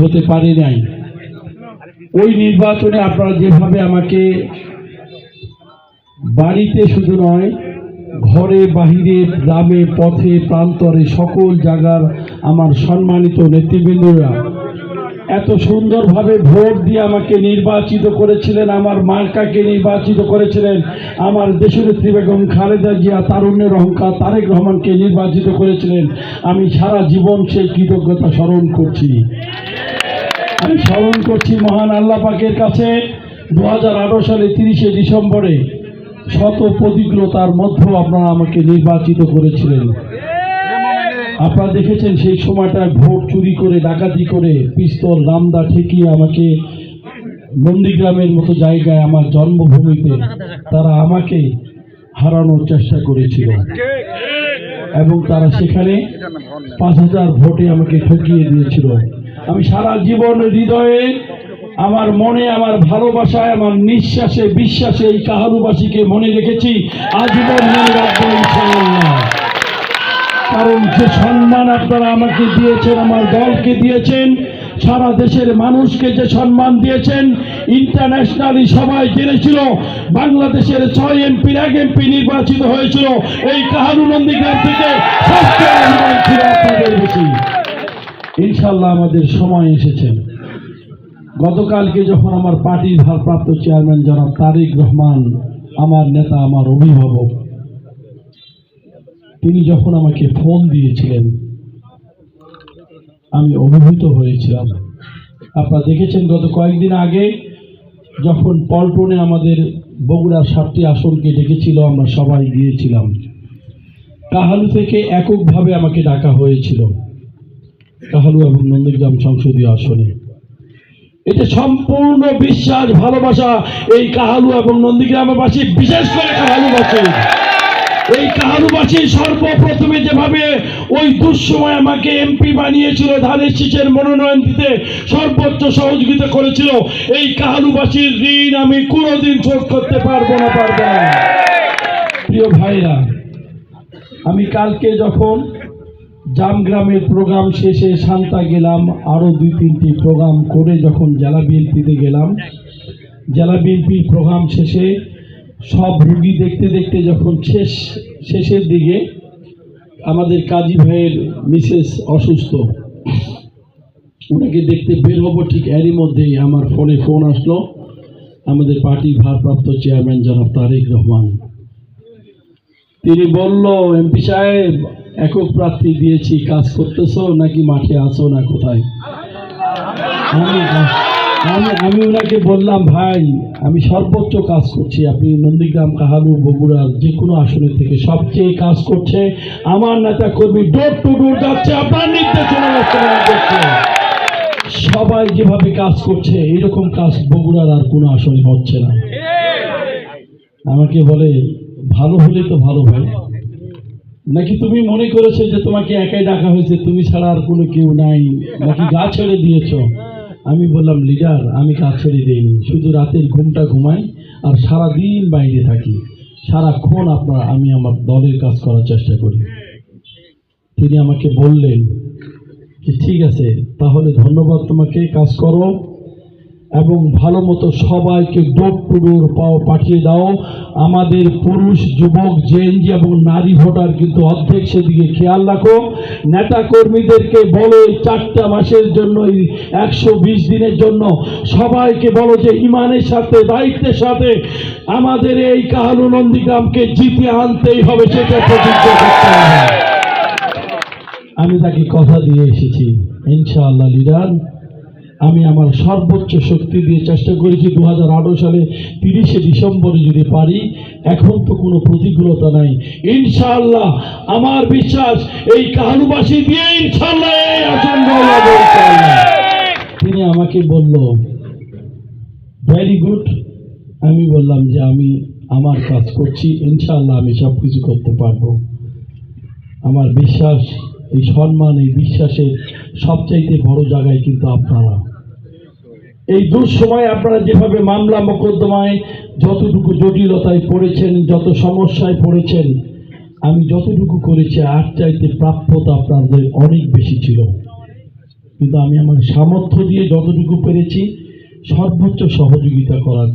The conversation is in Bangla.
হতে পারে নাই। ওই নির্বাচনে আপনারা যেভাবে আমাকে বাড়িতে শুধু নয়, ঘরে, বাহিরে, গ্রামে, পথে, প্রান্তরে সকল জায়গার আমার সম্মানিত নেতৃবৃন্দরা এত সুন্দরভাবে ভোট দিয়ে আমাকে নির্বাচিত করেছিলেন, আমার মার্কাকে নির্বাচিত করেছিলেন, আমার দেশনেত্রী বেগম খালেদা জিয়া, তারুণ্যের অহংকার তারেক রহমানকে নির্বাচিত করেছিলেন। আমি সারা জীবন সেই কৃতজ্ঞতা স্মরণ করছি। স্মরণ করছি মহান আল্লাহ পাকের কাছে দু হাজার আঠারো সালে তিরিশে ডিসেম্বরে শত প্রতিকূলতার মধ্যেও আপনারা আমাকে নির্বাচিত করেছিলেন। আপনারা দেখেছেন সেই সময়টা ভোট চুরি করে, ডাকাতি করে, পিস্তল, রামদা ঠেকিয়ে আমাকে নন্দীগ্রামের মতো জায়গায় আমার জন্মভূমিতে তারা আমাকে হারানোর চেষ্টা করেছিল। এবং তারা সেখানে পাঁচ হাজার ভোটে আমাকে ঠকিয়ে দিয়েছিল। আমি সারা জীবন হৃদয়ে আমার মনে, আমার ভালোবাসায়, আমার নিঃশ্বাসে, বিশ্বাসে এই কাহালুবাসীকে মনে রেখেছি, আজীবন মনে রাখব কারণ যে সম্মান আপনারা আমাকে দিয়েছেন, আমার দলকে দিয়েছেন, সারা দেশের মানুষকে যে সম্মান দিয়েছেন ইন্টারন্যাশনালি সবাই জেনেছিল, বাংলাদেশের ছয় এমপির, এক এমপি নির্বাচিত হয়েছিল, এই কাহারু নন্দীগ্রাম থেকে ইনশাল্লাহ আমাদের সময় এসেছে। গতকালকে যখন আমার পার্টির ভারপ্রাপ্ত চেয়ারম্যান জনাব তারেক রহমান আমার নেতা, আমার অভিভাবক, তিনি যখন আমাকে ফোন দিয়েছিলেন, আমি অভিভূত হয়েছিলাম। আপনারা দেখেছেন গত কয়েকদিন আগে যখন পল্টনে আমাদের বগুড়ার সাতটি আসনকে ডেকেছিল, আমরা সবাই গিয়েছিলাম। কাহালু থেকে এককভাবে আমাকে ডাকা হয়েছিল। কাহালু এবং নন্দীগ্রাম সংসদীয় আসনে। এটা সম্পূর্ণ বিশ্বাস, ভালোবাসা, এই কাহালু এবং নন্দীগ্রামবাসী, বিশেষ করে কাহালুবাসী। এই কাহারুবাসী সর্বপ্রথমে যেভাবে ওই দুঃসময় আমাকে এমপি বানিয়েছিল, ধানের শীষের মনোনয়ন দিতে সর্বোচ্চ সহযোগিতা করেছিল, এই কাহালুবাসীর ঋণ আমি কোনোদিন শোধ করতে পারব না পারব না। প্রিয় ভাইরা, আমি কালকে যখন জামগ্রামের প্রোগ্রাম শেষে শান্তা গেলাম আরও দুই তিনটি প্রোগ্রাম করে যখন জেলা বিএনপিতে গেলাম। জেলা বিএনপির প্রোগ্রাম শেষে সব রুগী দেখতে দেখতে যখন শেষ, শেষের দিকে আমাদের কাজী ভাইয়ের মিসেস অসুস্থ। ওনাকে দেখতে বের হব ঠিক এরই মধ্যেই আমার ফোনে ফোন আসলো। আমাদের পার্টির ভারপ্রাপ্ত চেয়ারম্যান জনাব তারেক রহমান। তিনি বলল, এমপি সাহেব, একক প্রার্থী দিয়েছি কাজ করতেছো নাকি মাঠে আছো না কোথায়? আমি আমি ওনাকে বললাম, ভাই, আমি সর্বোচ্চ কাজ করছি। আপনি নন্দীগ্রাম, কাহালু বগুড়ার যে কোনো আসনের থেকে সবচেয়ে কাজ করছে। আমার নেতা কর্মী ডোর টু ডোর যাচ্ছে আপনার নির্দেশনা সবাই যেভাবে কাজ করছে, এরকম কাজ বগুড়ার আর কোনো আসনে হচ্ছে না। আমাকে বলে ভালো হলে তো ভালো হয়। নাকি তুমি মনে করেছ যে তোমাকে একাই ডাকা হয়েছে? তুমি ছাড়া আর কোনো কেউ নাই। নাকি গা ছেড়ে দিয়েছ? আমি বললাম, লিডার, আমি কাজ ছেড়ে দিইনি। শুধু রাতের ঘুমটা ঘুমাই আর সারা দিন বাইরে থাকি। সারাক্ষণ আপনার, আমি আমার দলের কাজ করার চেষ্টা করি। তিনি আমাকে বললেন যে, ঠিক আছে, তাহলে ধন্যবাদ তোমাকে, কাজ করো। এবং ভালো মতো সবাইকে ডোর টু ডোর পাও পাঠিয়ে দাও। আমাদের পুরুষ, যুবক, জেএনজি এবং নারী ভোটার কিন্তু অর্ধেক সেদিকে খেয়াল রাখো। নেতা কর্মীদেরকে বলো এই চারটা মাসের জন্য, এই একশো বিশ দিনের জন্য। সবাইকে বলো যে ইমানের সাথে, দায়িত্বের সাথে আমাদের এই কাহালু নন্দীগ্রামকে জিতে আনতেই হবে, সেটা প্রতিজ্ঞা করতে হবে। আমি তাকে কথা দিয়ে এসেছি। ইনশাআল্লাহ, লিডার। আমি আমার সর্বোচ্চ শক্তি দিয়ে চেষ্টা করেছি দু হাজার আঠারো সালে তিরিশে ডিসেম্বরে যদি পারি, এখন তো কোনো প্রতিকূলতা নাই। ইনশাআল্লাহ, আমার বিশ্বাস, এই কাহানুবাসী দিয়ে ইনশাআল্লাহ। তিনি আমাকে বলল ভেরি গুড আমি বললাম যে, আমি আমার কাজ করছি, ইনশাআল্লাহ আমি সব কিছু করতে পারব। আমার বিশ্বাস, এই সম্মান, এই বিশ্বাসের সবচাইতে বড় জায়গায় কিন্তু আপনারা। এই দুঃসময় আপনারা যেভাবে মামলা মোকদ্দমায় যতটুকু জটিলতায় পড়েছেন, যত সমস্যায় পড়েছেন, আমি যতটুকু করেছি, আর চাইতে প্রাপ্যতা আপনাদের অনেক বেশি ছিল। কিন্তু আমি আমার সামর্থ্য দিয়ে যতটুকু পেরেছি, সর্বোচ্চ সহযোগিতা করার